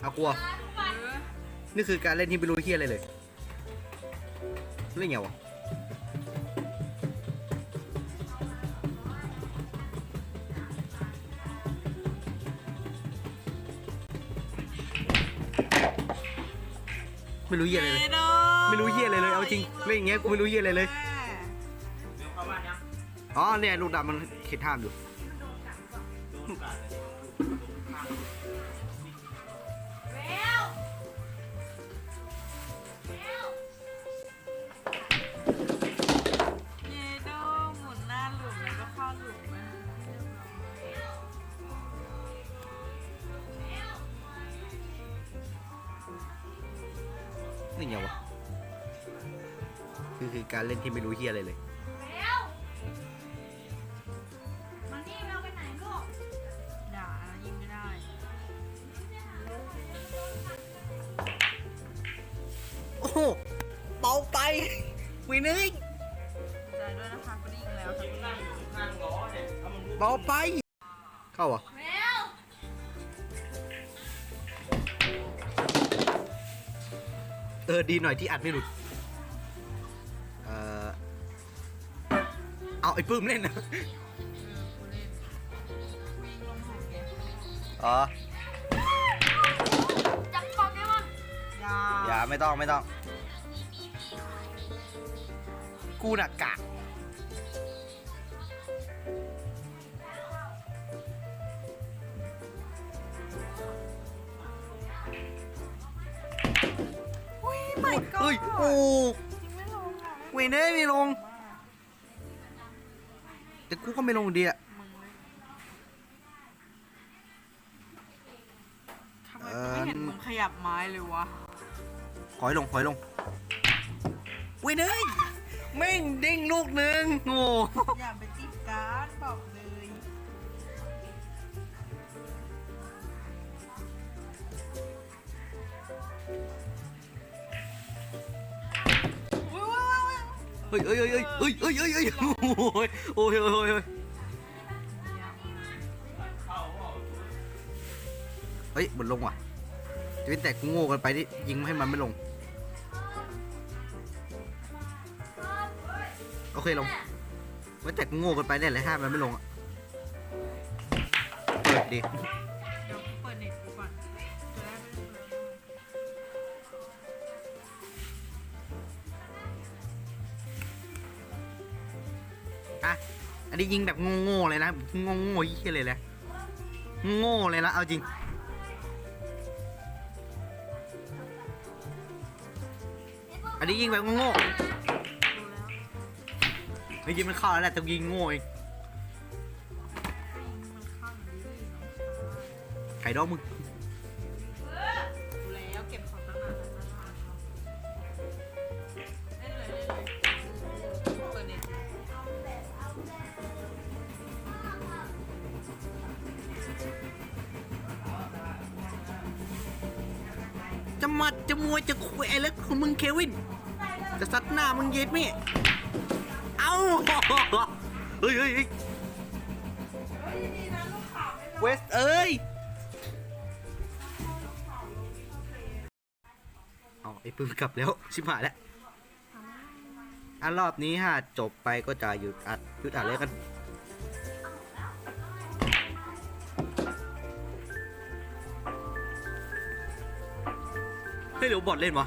เอากลัวเออนี่คือการเล่นที่ไม่รู้เฮียอะไรเลย เล่นไงวะไม่รู้เฮียอะไรเลยเดอไม่รู้เฮียอะไรเลย เอาจริง เล่นอย่างเงี้ยกูไม่รู้เฮียอะไรเลย อ๋อเนี่ยลูกดำมันเข็ดท่ามอยู่ นี่ไงวะคือคือการเล่นที่ไม่รู้เฮียอะไรเลยแล้วมันนี่เราไปไหนลูกด่านะยิงไม่ได้ โอ้โหเบาไปวินึกใจด้วยนะคะก็ได้ยิงแล้วทั้งคู่ เบาไป เข้าเหรอะ เออ ดีหน่อยที่อัดไม่หลุด เออเอาไอ้ปื้มเล่นนะเออกูเล่นวิ่งลงหลุมไงอ๋อ จับกล่องได้ปะอย่า อย่าไม่ต้องไม่ต้อง กูน่ะกะอุ้ ยไม่ก็เฮ้ยโอ้ยิงไม่ลงอะเวยเน่ไม่ลง แต่กูก็ไม่ลงดีอะมึงเล่นทำไมกูไม่เห็นมึงขยับไม้เลยวะขอยลงขอยลงเวยเน่แม่งเด้งลูกหนึ่งโง่อย่าไปติดการ์ดบอกเลย อ้ยเอ้ยเอ้ยเอ้ยเอ้ยเอ้ยเอ้ยโอ้ยโอ้ยโอ้ยเฮ้ยบนลงว่ะจะเป็นแต่กูโง่กันไปที่ยิงให้มันไม่ลง โอเคลงไว้แต่กูโง่กันไปเนี่ยแหละถ้ามันไม่ลงอะเปิดดิ อะ อันนี้ยิงแบบโง่ๆเลยนะโง่ๆยี่เลยแหละโง่เลยนะเอาจริง อันนี้ยิงแบบโง่ๆไม่ยิงมันเข้าแล้วแหละแต่ยิงโง่เองไข่ดอกมึง จะมัดจะมวยจะคุยอะไรของมึงเควิน จะซัดหน้ามึงเย็ดมี่เอ้าเฮ้ยเฮ้ยเฮ้ยเวสเอ้ยเอาไอ้ปืนกลับแล้ว ชิบหายแล้วอันรอบนี้ฮะจบไปก็จะหยุดอัดหยุดอัดเลยกัน เฮ้ยหรือบอทเล่นวะ